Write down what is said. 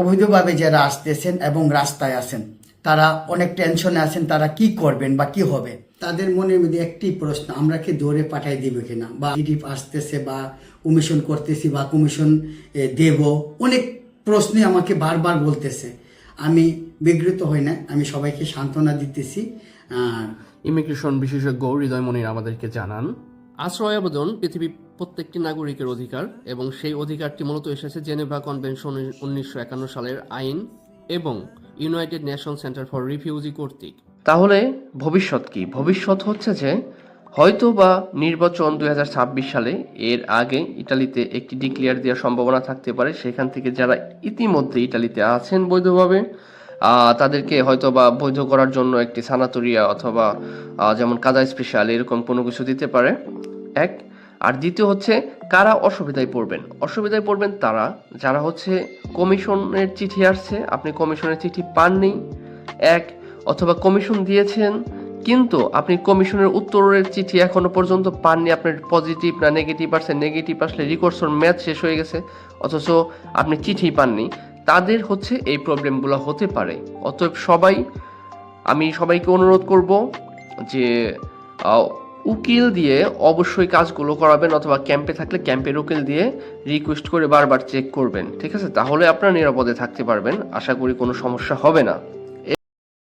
অবৈধভাবে যারা আসতেছেন এবং রাস্তায় আছেন, তারা অনেক টেনশনে আছেন, তারা কি করবেন বা কি হবে? তাদের মনের মধ্যে একটি প্রশ্ন, আমরা কি দৌড়ে পাঠাই দিবে কিনা বা ইডি আসতেছে বা, কমিশন করতেছি বা, কমিশন দেব। অনেক প্রশ্নই আমাকে বারবার বলতেছে। আমি বিঘ্নিত হই না, আমি সবাইকে সান্ত্বনা দিতেছি। আর ইমিগ্রেশন বিশেষজ্ঞ হৃদয় মনির আমাদেরকে জানান আশ্রয় আবেদন পৃথিবীর প্রত্যেকটি নাগরিকের অধিকার এবং সেই অধিকারটি মূলত এসেছে জেনেভা কনভেনশন উনিশশো একান্ন সালের আইন এবং United Nation centre for refugee কর্তৃক। তাহলে ভবিষ্যৎ কি? ভবিষ্যৎ হচ্ছে যে হয়তো বা নির্বাচন দুই হাজার ছাব্বিশ সালে এর আগে ইটালিতে একটি ডিক্লেয়ার দেওয়ার সম্ভাবনা থাকতে পারে। সেখান থেকে যারা ইতিমধ্যে ইটালিতে আছেন বৈধভাবে তাদেরকে হয়তো বা বৈধ করার জন্য একটি সানাতরিয়া অথবা যেমন কাদা স্পেশাল এরকম কোনো কিছু দিতে পারে। এক। আর দ্বিতীয় হচ্ছে, কারা অসুবিধায় পড়বেন? অসুবিধায় পড়বেন তারা, যারা হচ্ছে কমিশনের চিঠি আসছে। আপনি কমিশনের চিঠি পাননি। এক, অথবা কমিশন দিয়েছেন, কিন্তু আপনি কমিশনের উত্তরের চিঠি এখনও পর্যন্ত পাননি। আপনার পজিটিভ না নেগেটিভ আসছে নেগেটিভ আসলে রিকোর্সর ম্যাচ শেষ হয়ে গেছে, অথচ আপনি চিঠি পাননি। তাদের হচ্ছে এই প্রবলেমগুলো হতে পারে। অতএব সবাই, আমি সবাইকে অনুরোধ করব যে উকিল দিয়ে অবশ্যই কাজগুলো করাবেন অথবা ক্যাম্পে থাকলে ক্যাম্পের উকিল দিয়ে রিকোয়েস্ট করে বারবার চেক করবেন, ঠিক আছে? তাহলে আপনারা নিরাপদে থাকতে পারবেন। আশা করি কোনো সমস্যা হবে না।